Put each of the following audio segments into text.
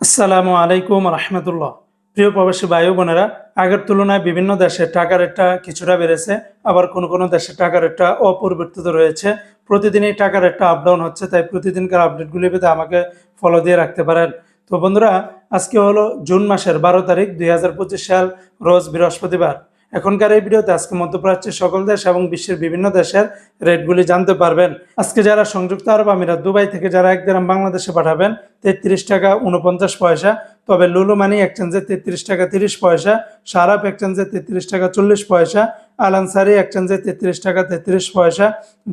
আসসালামু আলাইকুম রহমতুল্লাহ। প্রিয় প্রবাসী বায়ু বোনেরা, আগের তুলনায় বিভিন্ন দেশে টাকার রেটটা কিছুটা বেড়েছে, আবার কোন কোনো দেশে টাকার রেটটা অপরিবর্তিত রয়েছে। প্রতিদিনই টাকার রেটটা আপডাউন হচ্ছে, তাই প্রতিদিনকার আপডেটগুলি পেতে আমাকে ফলো দিয়ে রাখতে পারেন। তো বন্ধুরা, আজকে হলো জুন মাসের বারো তারিখ, দুই হাজার পঁচিশ সাল, রোজ বৃহস্পতিবার। এখনকার এই ভিডিওতে আজকে মধ্যপ্রাচ্যের সকল দেশ এবং বিশ্বের বিভিন্ন দেশের রেটগুলি জানতে পারবেন। আজকে যারা সংযুক্ত আরব আমিরাত, দুবাই থেকে যারা এক গ্রাম বাংলাদেশে পাঠাবেন, তেত্রিশ টাকা উনপঞ্চাশ পয়সা। তবে লুলু মানি এক্সচেঞ্জে তেত্রিশ টাকা তিরিশ পয়সা, সারাপ এক্সচেঞ্জে তেত্রিশ টাকা চল্লিশ পয়সা, আলানসারি এক্সচেঞ্জে তেত্রিশ টাকা তেত্রিশ পয়সা,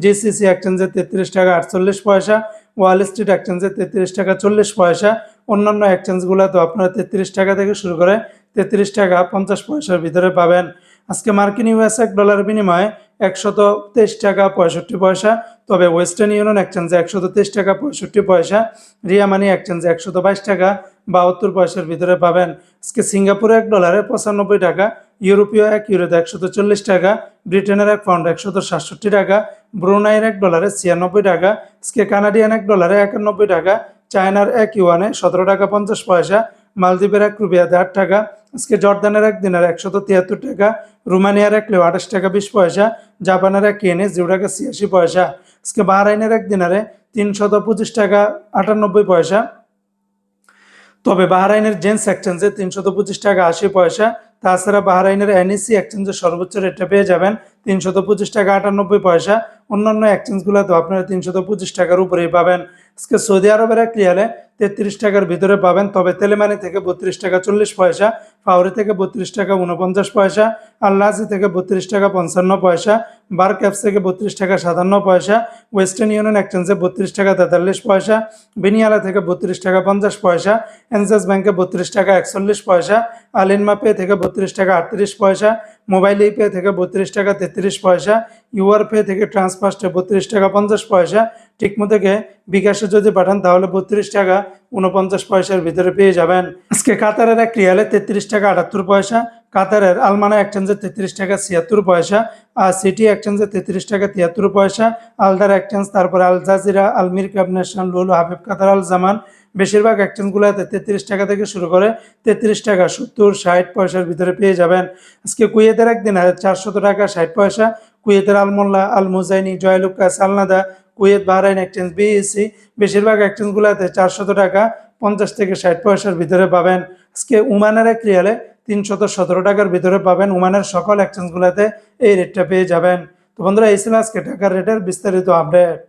জিসিসি এক্সচেঞ্জে তেত্রিশ টাকা আটচল্লিশ পয়সা, ওয়াল স্ট্রিট এক্সচেঞ্জে তেত্রিশ টাকা চল্লিশ পয়সা অন্যান্য এক্সচেঞ্জগুলোতে আপনারা তেত্রিশ টাকা থেকে শুরু করে তেত্রিশ টাকা পঞ্চাশ পয়সার ভিতরে পাবেন। আজকে মার্কিন ইউএস এক ডলার বিনিময়ে একশত তেইশ টাকা পঁয়ষট্টি পয়সা, তবে ওয়েস্টার্ন ইউনিয়ন এক্সচেঞ্জে একশত তেইশ টাকা পঁয়ষট্টি পয়সা, রিয়া মানি এক্সচেঞ্জে একশত বাইশ টাকা বাহাত্তর পয়সার ভিতরে পাবেন। আজকে সিঙ্গাপুরে এক ডলারে পঁচানব্বই টাকা, ইউরোপীয় এক ইউরোতে একশত চল্লিশ টাকা, ব্রিটেনের এক পাউন্ড একশত সাতষট্টি টাকা, ব্রুনাইয়ের এক ডলারে ছিয়ানব্বই টাকা, আজকে কানাডিয়ান এক ডলারে একানব্বই টাকা চায়নার এক ইউয়ানে সতেরো টাকা পঞ্চাশ পয়সা, মালদ্বীপের এক রুপিয়াতে আট টাকা, আজকে জর্দানের এক দিনের একশত তিয়াত্তর টাকা, রোমানিয়ার এক লেও আঠাশ টাকা বিশ পয়সা, জাপানের এক কেনে জিরো টাকা ছিয়াশি পয়সা, আজকে বাহরাইনের এক দিনারে তিনশত পঁচিশ টাকা আটানব্বই পয়সা। তবে বাহরাইনের জেন্স এক্সচেঞ্জে তিনশত পঁচিশ টাকা আশি পয়সা, তাছাড়া বাহরাইনের এনইসি এক্সচেঞ্জের সর্বোচ্চ রেটটা পেয়ে যাবেন তিনশত পঁচিশ টাকা আটানব্বই পয়সা অন্যান্য এক্সচেঞ্জগুলোতে আপনারা তিনশত পঁচিশ টাকার উপরেই পাবেন। আজকে সৌদি আরবের এক রিয়ালে তেত্রিশ টাকার ভিতরে পাবেন, তবে তেলেমানি থেকে বত্রিশ টাকা চল্লিশ পয়সা ফাউরি থেকে বত্রিশ টাকা উনপঞ্চাশ পয়সা আল্লাহাজি থেকে বত্রিশ টাকা পঞ্চান্ন পয়সা বার ক্যাপস থেকে বত্রিশ টাকা সাতান্ন পয়সা, ওয়েস্টার্ন ইউনিয়ন এক্সচেঞ্জে বত্রিশ টাকা তেতাল্লিশ পয়সা, বিনিয়ালা থেকে বত্রিশ টাকা পঞ্চাশ পয়সা, এনসেস ব্যাংকে বত্রিশ টাকা একচল্লিশ পয়সা, আলিনমা পে থেকে বত্রিশ টাকা আটত্রিশ পয়সা, মোবাইল পে থেকে বত্রিশ টাকা তেত্রিশ পয়সা ইউআর পে থেকে ট্রান্সফার্স্টে বত্রিশ টাকা পঞ্চাশ পয়সা টিকমো থেকে বিকাশে যদি পাঠান, তাহলে বত্রিশ টাকা উনপঞ্চাশ পয়সার ভিতরে পেয়ে যাবেন। আজকে কাতারের এক রিয়ালে তেত্রিশ টাকা আটাত্তর পয়সা, কাতারের আলমানা এক্সচেঞ্জে তেত্রিশ টাকা ছিয়াত্তর পয়সা, আর সিটি এক্সচেঞ্জে তেত্রিশ টাকা তিয়াত্তর পয়সা, আলদার এক্সচেঞ্জ, তারপরে আল জাজিরা আলমির ক্যাব ন্যাশনাল লুল হাবিব কাতার আল জামান, বেশিরভাগ এক্সচেঞ্জগুলোতে তেত্রিশ টাকা থেকে শুরু করে তেত্রিশ টাকা সত্তর, ষাট পয়সার ভিতরে পেয়ে যাবেন। আজকে কুয়েতের একদিন চারশত টাকা, ষাট পয়সা, কুয়েতের আলমোল্লা, আল মুজাইনি জয়লুক্কা সালনাদা কুয়েত, বাহরাইন এক্সচেঞ্জ বিএসি বেশিরভাগ এক্সচেঞ্জগুলোতে চারশত টাকা, পঞ্চাশ থেকে ষাট পয়সার ভিতরে পাবেন। আজকে উমানের এক রিয়ালে তিনশত সতেরো টাকার ভিতরে পাবেন উমানের সকল এক্সচেঞ্জগুলোতে এই রেটটা পেয়ে যাবেন। তো বন্ধুরা, এই ছিল আজকে টাকার রেটের বিস্তারিত আপডেট